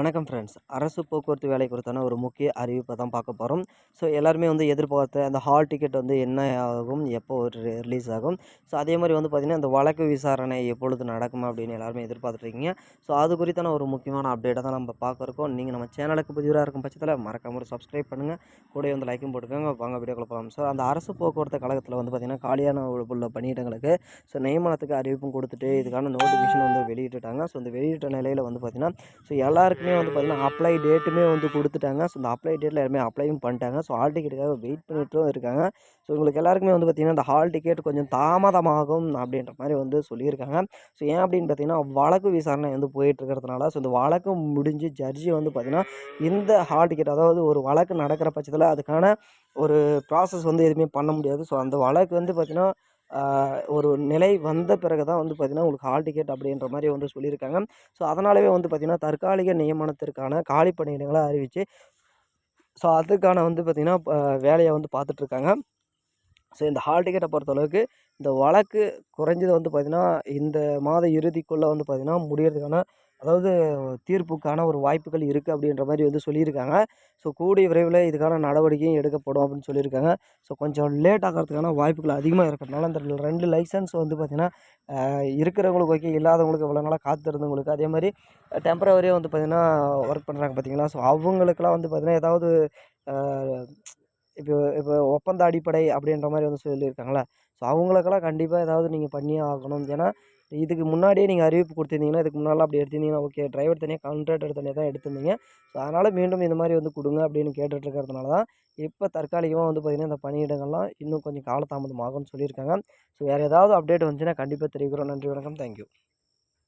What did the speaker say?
வணக்கம் ஃப்ரெண்ட்ஸ் அரசு போக்குவரத்து வேலை குறித்தான ஒரு முக்கிய அறிவிப்பை தான் பார்க்க போகிறோம் ஸோ எல்லாருமே வந்து எதிர்பார்த்த அந்த ஹால் டிக்கெட் வந்து என்ன ஆகும் எப்போ ஒரு ரிலீஸ் ஆகும்? ஸோ அதே மாதிரி வந்து பார்த்திங்கன்னா அந்த வழக்கு விசாரணை எப்பொழுது நடக்கும் அப்படின்னு எல்லாருமே எதிர்பார்த்துட்ருக்கீங்க ஸோ அது குறித்தான ஒரு முக்கியமான அப்டேட்டை தான் நம்ம பார்க்குறோம் நீங்கள் நம்ம சேனலுக்கு புதிவராக இருக்கும் பட்சத்தில் மறக்காம ஒரு சப்ஸ்கிரைப் பண்ணுங்கள் கூட வந்து லைக்கும் போட்டுக்கோங்க. வாங்க வீடியோ போகலாம் ஸோ அந்த அரசு போக்குவரத்து கழகத்தில் வந்து பார்த்திங்கன்னா காலியான உள்ள பணியிடங்களுக்கு ஸோ நியமனத்துக்கு அறிவிப்பும் கொடுத்துட்டு இதுக்கான நோட்டிஃபிகேஷன் வந்து வெளியிட்டுட்டாங்க. ஸோ இந்த வெளியிட்ட நிலையில் வந்து பார்த்திங்கன்னா ஸோ எல்லாருக்குமே வந்து பார்த்திங்கன்னா அப்ளை டேட்டுமே வந்து கொடுத்துட்டாங்க. ஸோ இந்த அப்ளை டேட்டில் எல்லாருமே அப்ளையும் பண்ணிட்டாங்க. ஸோ ஹால் டிக்கெட்டுக்காக வெயிட் பண்ணிட்டு இருக்காங்க. ஸோ உங்களுக்கு எல்லாருக்குமே வந்து பார்த்திங்கன்னா இந்த ஹால் டிக்கெட் கொஞ்சம் தாமதமாகும் அப்படின்ற மாதிரி வந்து சொல்லியிருக்காங்க. ஸோ ஏன் அப்படின்னு பார்த்தீங்கன்னா வழக்கு விசாரணை வந்து போயிட்டு இருக்கிறதுனால ஸோ இந்த வழக்கு முடிஞ்சு ஜட்ஜி வந்து பார்த்திங்கன்னா இந்த ஹால் டிக்கெட் அதாவது ஒரு வழக்கு நடக்கிற பட்சத்தில் அதுக்கான ஒரு ப்ராசஸ் வந்து எதுவுமே பண்ண முடியாது. ஸோ அந்த வழக்கு வந்து பார்த்திங்கன்னா ஒரு நிலை வந்த பிறகு தான் வந்து பார்த்திங்கன்னா உங்களுக்கு ஹால் டிக்கெட் அப்படின்ற மாதிரி வந்து சொல்லியிருக்காங்க. ஸோ அதனாலவே வந்து பார்த்திங்கன்னா தற்காலிக நியமனத்திற்கான காலி பணியிடங்களை அறிவித்து ஸோ அதுக்கான வந்து பார்த்திங்கன்னா வேலையை வந்து பார்த்துட்ருக்காங்க ஸோ இந்த ஹால் டிக்கெட்டை பொறுத்தளவுக்கு இந்த வழக்கு குறைஞ்சது வந்து பார்த்திங்கன்னா இந்த மாத இறுதிக்குள்ளே வந்து பார்த்திங்கன்னா முடிகிறதுக்கான அதாவது தீர்ப்புக்கான ஒரு வாய்ப்புகள் இருக்குது அப்படின்ற மாதிரி வந்து சொல்லியிருக்காங்க. ஸோ கூடிய விரைவில் இதுக்கான நடவடிக்கையும் எடுக்கப்படும் அப்படின்னு சொல்லியிருக்காங்க. ஸோ கொஞ்சம் லேட் ஆகிறதுக்கான வாய்ப்புகள் அதிகமாக இருக்கிறதுனால அந்த ரெண்டு லைசன்ஸ் வந்து பார்த்திங்கன்னா இருக்கிறவங்களுக்கு ஓகே இல்லாதவங்களுக்கு இவ்வளோ நாளாக காத்திருந்தவங்களுக்கு அதே மாதிரி டெம்பரவரியாக வந்து பார்த்திங்கன்னா ஒர்க் பண்ணுறாங்க பார்த்தீங்களா? ஸோ அவங்களுக்கெல்லாம் வந்து பார்த்திங்கன்னா ஏதாவது இப்போ இப்போ ஒப்பந்த அடிப்படை அப்படின்ற மாதிரி வந்து சொல்லியிருக்காங்களா? ஸோ அவங்களுக்கெல்லாம் கண்டிப்பாக ஏதாவது நீங்கள் பண்ணியே ஆகணும். ஏன்னா இதுக்கு முன்னாடியே நீங்கள் அறிவிப்பு கொடுத்துருந்தீங்கன்னா இதுக்கு முன்னாலாம் அப்படி எடுத்திருந்தீங்கன்னா ஓகே டிரைவர் தனியாக கான்ட்ராக்டர் தனியாக தான் எடுத்திருந்தீங்க. ஸோ அதனால் மீண்டும் இந்த மாதிரி வந்து கொடுங்க அப்படின்னு கேட்டுட்ருக்கிறதுனால தான் இப்போ தற்காலிகமாக வந்து பார்த்திங்கன்னா இந்த பணியிடங்கள்லாம் இன்னும் கொஞ்சம் காலதாமதமாகும்னு சொல்லியிருக்காங்க. ஸோ வேறு ஏதாவது அப்டேட் வந்துச்சுன்னா கண்டிப்பாக தெரிவிக்கிறோம். நன்றி வணக்கம். தேங்க்யூ.